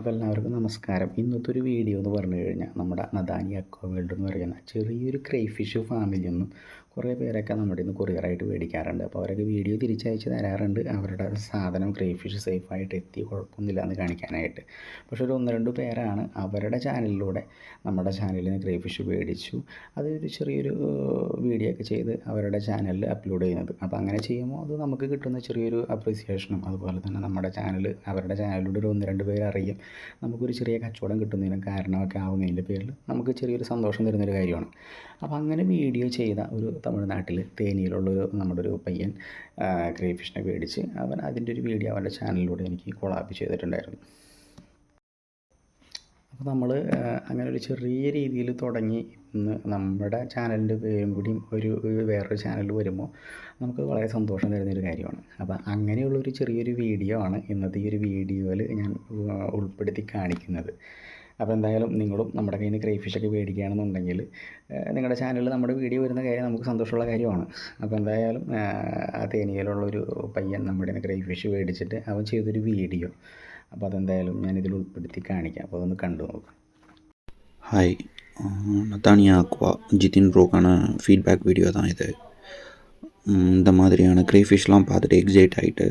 അപ്പോൾ എല്ലാവർക്കും നമസ്കാരം. ഇന്നത്തെ ഒരു വീഡിയോ എന്ന് പറഞ്ഞു കഴിഞ്ഞാൽ നമ്മുടെ നദാനി അക്വ വേൾഡ് എന്ന് പറയുന്ന ചെറിയൊരു ക്രൈഫിഷ് ഫാമിൽ നിന്നും കുറേ പേരൊക്കെ നമ്മുടെ ഇന്ന് കൊറിയറായിട്ട് മേടിക്കാറുണ്ട്. അപ്പോൾ അവരൊക്കെ വീഡിയോ തിരിച്ചയച്ച് തരാറുണ്ട്. അവരുടെ സാധനം ക്രേഫിഷ് സേഫായിട്ട് എത്തി കുഴപ്പമൊന്നുമില്ല എന്ന് കാണിക്കാനായിട്ട്. പക്ഷേ ഒരു ഒന്ന് രണ്ട് പേരാണ് അവരുടെ ചാനലിലൂടെ നമ്മുടെ ചാനലിൽ നിന്ന് ക്രൈഫിഷ് മേടിച്ചു. അതൊരു ചെറിയൊരു വീഡിയോ ഒക്കെ ചെയ്ത് അവരുടെ ചാനലിൽ അപ്ലോഡ് ചെയ്യുന്നത്. അപ്പോൾ അങ്ങനെ ചെയ്യുമ്പോൾ അത് നമുക്ക് കിട്ടുന്ന ചെറിയൊരു അപ്രീസിയേഷനും അതുപോലെ തന്നെ നമ്മുടെ ചാനൽ അവരുടെ ചാനലിലൂടെ ഒരു ഒന്ന് രണ്ട് പേര് അറിയും. നമുക്കൊരു ചെറിയ കച്ചവടം കിട്ടുന്നതിനും കാരണമൊക്കെ ആവുന്നതിന്റെ പേരിൽ നമുക്ക് ചെറിയൊരു സന്തോഷം തരുന്നൊരു കാര്യമാണ്. അപ്പോൾ അങ്ങനെ വീഡിയോ ചെയ്ത ഒരു തമിഴ്നാട്ടിൽ തേനിയിലുള്ളൊരു നമ്മുടെ ഒരു പയ്യൻ ക്രേഫിഷിനെ മേടിച്ച് അവൻ അതിന്റെ ഒരു വീഡിയോ അവന്റെ ചാനലിലൂടെ എനിക്ക് കൊളാപ്പ് ചെയ്തിട്ടുണ്ടായിരുന്നു. അപ്പോൾ നമ്മൾ അങ്ങനെ ഒരു ചെറിയ രീതിയിൽ തുടങ്ങി. ഇന്ന് നമ്മുടെ ചാനലിന്റെ പേരും കൂടി ഒരു വേറൊരു ചാനൽ വരുമ്പോൾ നമുക്ക് വളരെ സന്തോഷം തരുന്നൊരു കാര്യമാണ്. അപ്പോൾ അങ്ങനെയുള്ളൊരു ചെറിയൊരു വീഡിയോ ആണ് ഇന്നത്തെ ഈ ഒരു വീഡിയോയിൽ ഞാൻ ഉൾപ്പെടുത്തി കാണിക്കുന്നത്. അപ്പോൾ എന്തായാലും നിങ്ങളും നമ്മുടെ കയ്യിൽ നിന്ന് ക്രൈഫിഷൊക്കെ മേടിക്കുകയാണെന്നുണ്ടെങ്കിൽ നിങ്ങളുടെ ചാനലിൽ നമ്മുടെ വീഡിയോ വരുന്ന കാര്യം നമുക്ക് സന്തോഷമുള്ള കാര്യമാണ്. അപ്പോൾ എന്തായാലും ആ തേനിയിലുള്ളൊരു പയ്യൻ നമ്മുടെ ക്രേ ഫിഷ് മേടിച്ചിട്ട് അവൻ ചെയ്തൊരു വീഡിയോ അപ്പോൾ അതെന്തായാലും ഞാനിതിൽ ഉൾപ്പെടുത്തി കാണിക്കാം. അപ്പോൾ അതൊന്ന് കണ്ടു നോക്കാം. ഹായ് നത്താണി ആക്വ ജിതിൻ ബ്രോക്കാണ് ഫീഡ്ബാക്ക് വീഡിയോ അതാണ് ഇത് இந்த மாதிரியான க்ரேஃபிஷ்லாம் பார்த்துட்டு எக்ஸைட் ஆகிட்டு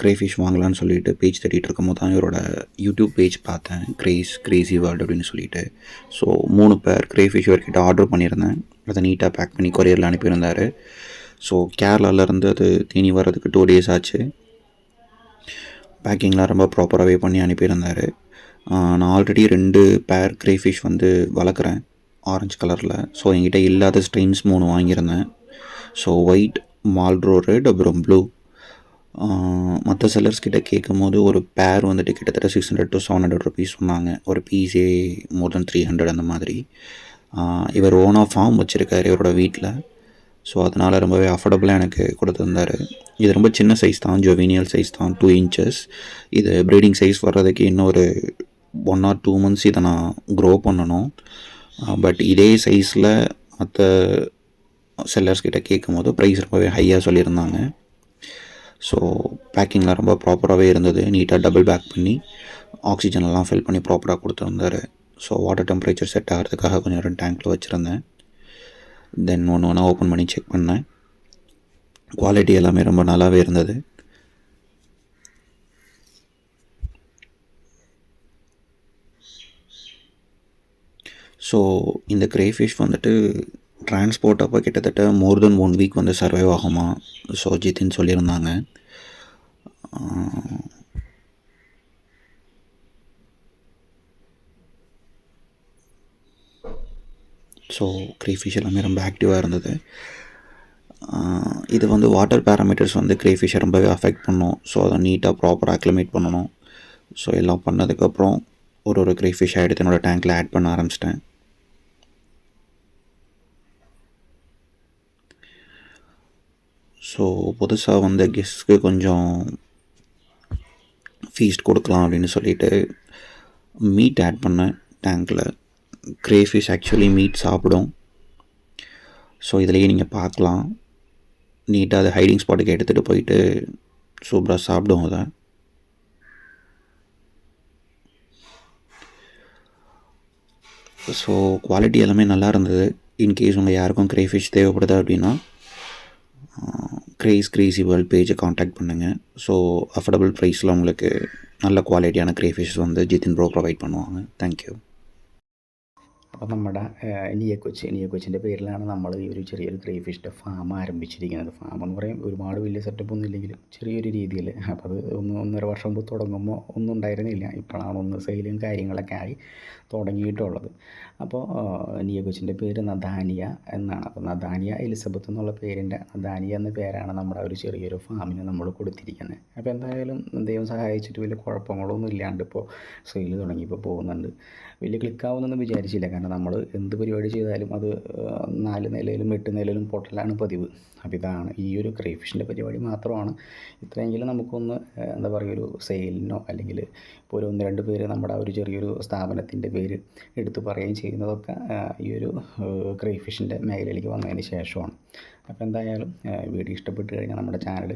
க்ரேஃபிஷ் வாங்கலாம்னு சொல்லிட்டு பேஜ் தேடிட்டு இருக்கும்போது தான் இவரோட யூடியூப் பேஜ் பார்த்தேன். க்ரேஸ் க்ரேஸி வேர்ல்டு அப்படின்னு சொல்லிட்டு. ஸோ மூணு பேர் க்ரேஃபிஷ் இவர்கிட்ட ஆர்டர் பண்ணியிருந்தேன். அதை நீட்டாக பேக் பண்ணி கொரியரில் அனுப்பியிருந்தார். ஸோ கேரளாவிலேருந்து அது தேனி வர்றதுக்கு டூ டேஸ் ஆச்சு. பேக்கிங்லாம் ரொம்ப ப்ராப்பராகவே பண்ணி அனுப்பியிருந்தார். நான் ஆல்ரெடி ரெண்டு பேர் க்ரேஃபிஷ் வந்து வளர்க்குறேன். ஆரஞ்சு கலரில் ஸோ என்கிட்ட இல்லாத ஸ்ட்ரெயின்ஸ் மூணு வாங்கியிருந்தேன். ஸோ ஒயிட் மால்ட்ரோ ரெட் அப்புறம் ப்ளூ மற்ற செல்லர்ஸ் கிட்ட கேட்கும் போது ஒரு பேர் வந்துட்டு கிட்டத்தட்ட six hundred to seven hundred rupees சொன்னாங்க. ஒரு பீஸே மோர் தென் த்ரீ ஹண்ட்ரட் அந்த மாதிரி. இவர் ஓனாக ஃபார்ம் வச்சுருக்காரு இவரோட வீட்டில் ஸோ அதனால் ரொம்பவே அஃபோர்டபுளாக எனக்கு கொடுத்துருந்தாரு. இது ரொம்ப சின்ன சைஸ் தான் ஜொவீனியல் சைஸ் தான் டூ இன்ச்சஸ் இது ப்ரீடிங் சைஸ் வர்றதுக்கு இன்னொரு ஒன் ஆர் டூ மந்த்ஸ் இதை நான் க்ரோ பண்ணணும். பட் இதே சைஸில் மற்ற செல்லர்ஸ் கிட்ட கேட்கும் போது ப்ரைஸ் ரொம்பவே ஹையாக சொல்லியிருந்தாங்க. ஸோ பேக்கிங்லாம் ரொம்ப ப்ராப்பராகவே இருந்தது. நீட்டாக டபுள் பேக் பண்ணி ஆக்சிஜன் எல்லாம் ஃபில் பண்ணி ப்ராப்பராக கொடுத்துருந்தாரு. ஸோ வாட்டர் டெம்பரேச்சர் செட் ஆகிறதுக்காக கொஞ்சம் நேரம் டேங்க்கில் வச்சுருந்தேன். தென் ஒன்று ஒன்றா ஓப்பன் பண்ணி செக் பண்ணேன். குவாலிட்டி எல்லாமே ரொம்ப நல்லாவே இருந்தது. ஸோ இந்த க்ரேஃபிஷ் வந்துட்டு டிரான்ஸ்போர்ட் அப்போ கிட்டத்தட்ட மோர் தென் ஒன் வீக் வந்து சர்வைவ் ஆகுமா? ஸோ ஜித்தின் சொல்லியிருந்தாங்க ஸோ க்ரேஃபிஷ் எல்லாமே ரொம்ப ஆக்டிவாக இருந்தது. இது வந்து வாட்டர் பேராமீட்டர்ஸ் வந்து க்ரேஃபிஷை ரொம்பவே அஃபெக்ட் பண்ணும். ஸோ அதை நீட்டாக ப்ராப்பராக அக்ளிமேட் பண்ணணும். ஸோ எல்லாம் பண்ணதுக்கப்புறம் ஒரு ஒரு க்ரேஃபிஷ் எடுத்து என்னோடய டேங்க்கில் ஆட் பண்ண ஆரம்பிச்சிட்டேன். ஸோ புதுசாக வந்த கெஸ்ட்க்கு கொஞ்சம் ஃபீஸ்ட் கொடுக்கலாம் அப்படின்னு சொல்லிட்டு மீட் ஆட் பண்ணேன் டேங்க்கில் crayfish ஆக்சுவலி மீட் சாப்பிடும். ஸோ இதுலேயே நீங்கள் பார்க்கலாம். நீட்டாக அது ஹைடிங் ஸ்பாட்டுக்கு எடுத்துகிட்டு போயிட்டு சூப்பராக சாப்பிடும் அதை. ஸோ குவாலிட்டி எல்லாமே நல்லா இருந்தது. இன்கேஸ் உங்கள் யாருக்கும் crayfish தேவைப்படுது அப்படின்னா க்ரேஸ் க்ரேஸி வேர்ல்ட் பேஜை காண்டாக்ட் பண்ணுங்கள் ஸோ அஃபோர்டபுள் ப்ரைஸில் உங்களுக்கு நல்ல குவாலிட்டியான crayfish வந்து ஜிதின் ப்ரோ ப்ரொவைட் பண்ணுவாங்க தேங்க்யூ അപ്പോൾ നമ്മുടെ നിയ കൊച്ച് നിയ കൊച്ചിന്റെ പേരിലാണ് നമ്മൾ ഈ ഒരു ചെറിയൊരു ക്രൈഫിഷിന്റെ ഫാം ആരംഭിച്ചിരിക്കുന്നത്. ഫാം എന്ന് പറയും ഒരുപാട് വലിയ സെറ്റപ്പ് ഒന്നും ഇല്ലെങ്കിലും ചെറിയൊരു രീതിയിൽ. അപ്പോൾ അത് ഒന്ന് ഒന്നര വർഷം മുമ്പ് തുടങ്ങുമ്പോൾ ഒന്നും ഉണ്ടായിരുന്നില്ല. ഇപ്പോഴാണ് ഒന്ന് സെയിലും കാര്യങ്ങളൊക്കെ ആയി തുടങ്ങിയിട്ടുള്ളത്. അപ്പോൾ നിയ കൊച്ചിന്റെ പേര് നദാനിയ എന്നാണ്. അപ്പോൾ നദാനിയ എലിസബത്ത് എന്നുള്ള പേരിന്റെ നദാനിയ എന്ന പേരാണ് നമ്മുടെ ഒരു ചെറിയൊരു ഫാമിന് നമ്മൾ കൊടുത്തിരിക്കുന്നത്. അപ്പോൾ എന്തായാലും ദൈവം സഹായിച്ചിട്ട് വലിയ കുഴപ്പങ്ങളൊന്നും ഇല്ലാണ്ട് ഇപ്പോൾ സെയിൽ തുടങ്ങിയപ്പോൾ പോകുന്നുണ്ട്. വലിയ ക്ലിക്കാവുമെന്നൊന്നും വിചാരിച്ചില്ല. കാരണം നമ്മൾ എന്ത് പരിപാടി ചെയ്താലും അത് നാല് നിലയിലും എട്ട് നിലയിലും പൊട്ടലാണ് പതിവ്. അപ്പോൾ ഇതാണ് ഈ ഒരു ക്രൈഫിഷിന്റെ പരിപാടി മാത്രമാണ്. ഇത്രയെങ്കിലും നമുക്കൊന്ന് എന്താ പറയുക ഒരു സെയിലിനോ അല്ലെങ്കിൽ ഇപ്പോൾ ഒരു ഒന്ന് രണ്ട് പേര് നമ്മുടെ ഒരു ചെറിയൊരു സ്ഥാപനത്തിന്റെ പേര് എടുത്തു പറയുകയും ചെയ്യുന്നതൊക്കെ ഈ ഒരു ക്രൈഫിഷിന്റെ മേഖലയിലേക്ക് വന്നതിന് ശേഷമാണ്. അപ്പോൾ എന്തായാലും വീഡിയോ ഇഷ്ടപ്പെട്ട് കഴിഞ്ഞാൽ നമ്മുടെ ചാനൽ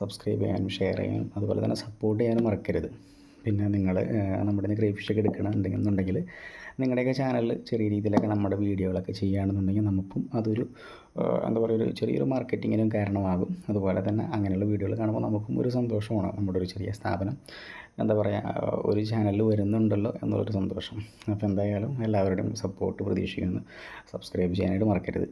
സബ്സ്ക്രൈബ് ചെയ്യാനും ഷെയർ ചെയ്യാനും അതുപോലെ തന്നെ സപ്പോർട്ട് ചെയ്യാനും മറക്കരുത്. പിന്നെ നിങ്ങൾ നമ്മുടെ നിന്ന് ക്രേഫിഷ് ഒക്കെ എടുക്കണമെന്നുണ്ടെങ്കിൽ നിങ്ങളുടെയൊക്കെ ചാനലിൽ ചെറിയ രീതിയിലൊക്കെ നമ്മുടെ വീഡിയോകളൊക്കെ ചെയ്യുകയാണെന്നുണ്ടെങ്കിൽ നമുക്കും അതൊരു എന്താ പറയുക ഒരു ചെറിയൊരു മാർക്കറ്റിങ്ങിനും കാരണമാകും. അതുപോലെ തന്നെ അങ്ങനെയുള്ള വീഡിയോകൾ കാണുമ്പോൾ നമുക്കും ഒരു സന്തോഷമാണ് നമ്മുടെ ഒരു ചെറിയ സ്ഥാപനം എന്താ പറയുക ഒരു ചാനലിൽ വരുന്നുണ്ടല്ലോ എന്നുള്ളൊരു സന്തോഷം. അപ്പോൾ എന്തായാലും എല്ലാവരുടെയും സപ്പോർട്ട് പ്രതീക്ഷിക്കുന്നു. സബ്സ്ക്രൈബ് ചെയ്യാനായിട്ട് മറക്കരുത്.